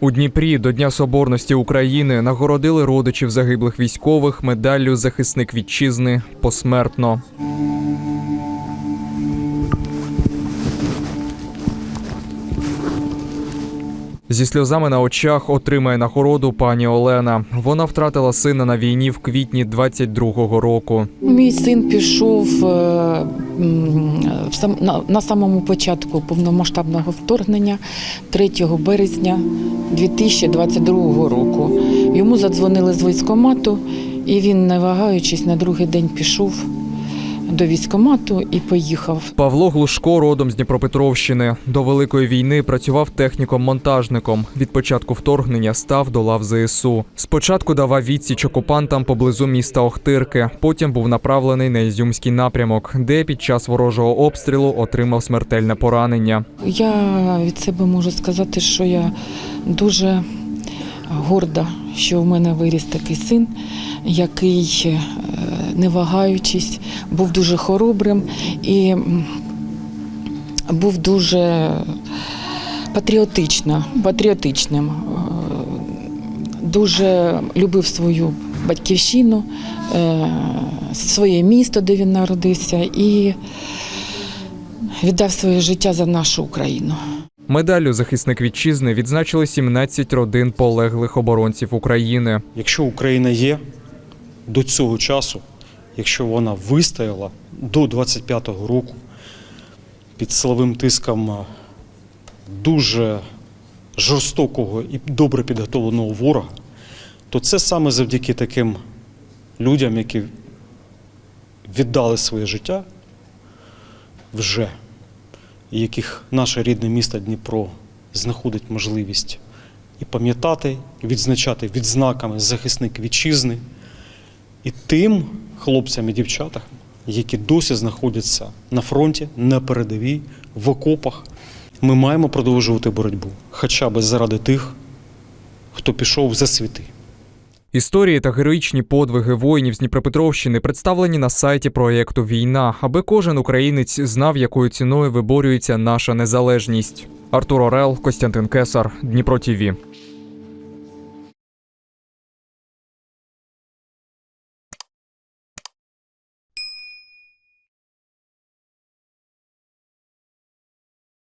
У Дніпрі до Дня Соборності України нагородили родичів загиблих військових медаллю Захисник вітчизни посмертно. Зі сльозами на очах отримає нагороду пані Олена. Вона втратила сина на війні в квітні 22-го року. Мій син пішов е, на- самому початку повномасштабного вторгнення 3 березня 2022 року. Йому задзвонили з військомату, і він, не вагаючись, на другий день пішов до військкомату і поїхав. Павло Глушко родом з Дніпропетровщини. До Великої війни працював техніком-монтажником. Від початку вторгнення став до лав ЗСУ. Спочатку давав відсіч окупантам поблизу міста Охтирки. Потім був направлений на Ізюмський напрямок, де під час ворожого обстрілу отримав смертельне поранення. Я від себе можу сказати, що я дуже горда, що в мене виріс такий син, який, е, не вагаючись, був дуже хоробрим і був дуже патріотично, патріотичним. Е, Дуже любив свою батьківщину, е, своє місто, де він народився, і віддав своє життя за нашу Україну. Медаллю захисник вітчизни відзначили 17 родин полеглих оборонців України. Якщо Україна є до цього часу, якщо вона вистояла до 25-го року під силовим тиском дуже жорстокого і добре підготовленого ворога, то це саме завдяки таким людям, які віддали своє життя вже, яких наше рідне місто Дніпро знаходить можливість і пам'ятати, і відзначати відзнаками захисник вітчизни і тим хлопцям і дівчатам, які досі знаходяться на фронті, на передовій, в окопах. Ми маємо продовжувати боротьбу, хоча б заради тих, хто пішов за світи. Історії та героїчні подвиги воїнів з Дніпропетровщини представлені на сайті проєкту Війна, аби кожен українець знав, якою ціною виборюється наша незалежність. Артур Орел, Костянтин Кесар, Дніпро ТІВІ.